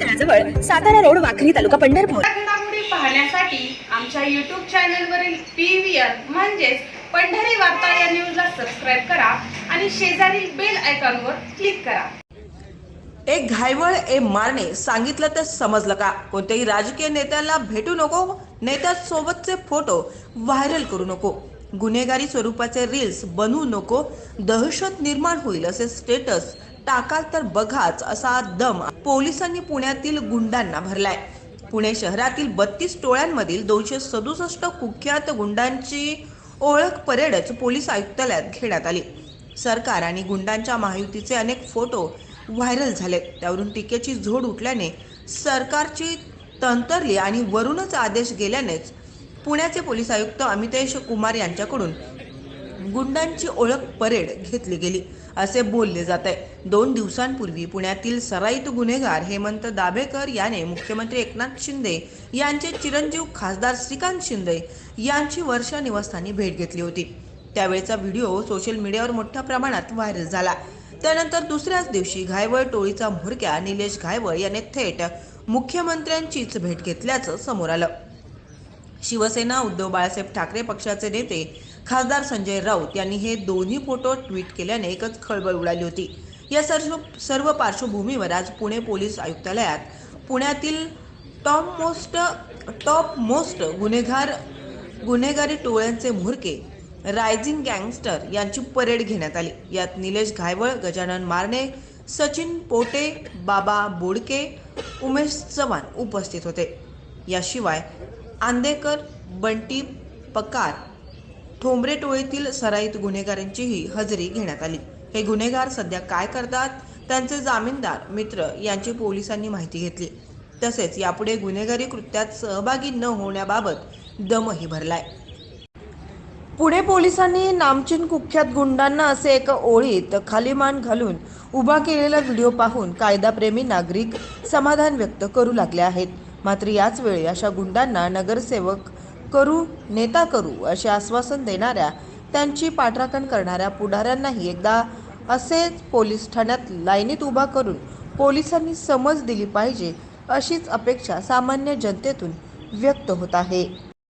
तळाजवळ Satara road Wakhari तालुका पंढरपूर. पाहण्यासाठी आमच्या युट्यूब चॅनलवरील पी व्ही आर म्हणजेच पंढरी वार्ता या न्यूजला सबस्क्राईब करा आणि शेजारील बेल आयकॉनवर क्लिक करा. एक घायवळ ए मारणे सांगितलं तर समजलं का? कोणत्याही राजकीय नेत्याला भेटू नको नेत्यासोबतचे फोटो व्हायरल करू नको. गुन्हेगारी स्वरूपाचे रील्स बनवू नको दहशत निर्माण होईल असे स्टेटस टाकाल तर बघाच असा दम पोलिसांनी पुण्यातील गुंडांना भरलाय. पुणे शहरातील बत्तीस टोळ्यांमधील दोनशे सदुसष्ट कुख्यात गुंडांची ओळख परेडच पोलीस आयुक्तालयात घेण्यात आली. सरकार आणि गुंडांच्या महायुतीचे अनेक फोटो व्हायरल झाले त्यावरून टीकेची झोड उठल्याने सरकारची तंतरली आणि वरूनच आदेश गेल्यानेच पुण्याचे पोलीस आयुक्त अमितेश कुमार यांच्याकडून गुंडांची ओळख परेड घेतली गेली असे बोलले जात आहे दोन दिवसांपूर्वी पुण्यातील सराईत गुन्हेगार हेमंत दाभेकर याने मुख्यमंत्री एकनाथ शिंदे यांचे चिरंजीव खासदार श्रीकांत शिंदे यांची वर्षा निवासस्थानी भेट घेतली होती. त्यावेळचा व्हिडिओ सोशल मीडियावर मोठ्या प्रमाणात व्हायरल झाला. त्यानंतर दुसऱ्याच दिवशी घायवळ टोळीचा म्होरक्या निलेश घायवळ याने थेट मुख्यमंत्र्यांचीच भेट घेतल्याचं समोर आलं. शिवसेना उद्धव बाळासाहेब ठाकरे पक्षाचे नेते खासदार संजय राऊत यांनी हे दोन्ही फोटो ट्विट केल्याने एकच खळबळ उडाली होती. या सर्व सर्व पार्श्वभूमीवर आज पुणे पोलीस आयुक्तालयात पुण्यातील टॉप मोस्ट टॉप मोस्ट गुन्हेगार गुन्हेगारी टोळ्यांचे म्होरके रायझिंग गँगस्टर यांची परेड घेण्यात आली. यात निलेश घायवळ गजानन मारणे सचिन पोटे बाबा बोडके उमेश चव्हाण उपस्थित होते. याशिवाय आंदेकर बंटी पकार ठोंबरे टोळीतील सराईत गुन्हेगारांचीही हजेरी घेण्यात आली. हे गुन्हेगार सध्या काय करतात? त्यांचे जामीनदार मित्र यांची पोलिसांनी माहिती घेतली. तसेच यापुढे गुन्हेगारी कृत्यात सहभागी न होण्याबाबत दमही भरलाय. पुणे पोलिसांनी नामचीन कुख्यात गुंडांना असे एका ओळीत खाली मान घालून उभा केलेला व्हिडिओ पाहून कायदाप्रेमी नागरिक समाधान व्यक्त करू लागले आहेत. मात्र याच वेळी अशा गुंडांना नगरसेवक करू नेता करू असे आश्वासन देणाऱ्या त्यांची पाठराखण करणाऱ्या पुढाऱ्यांनाही एकदा असेच पोलीस ठाण्यात लाईनीत उभा करून पोलिसांनी समज दिली पाहिजे अशीच अपेक्षा सामान्य जनतेतून व्यक्त होत आहे.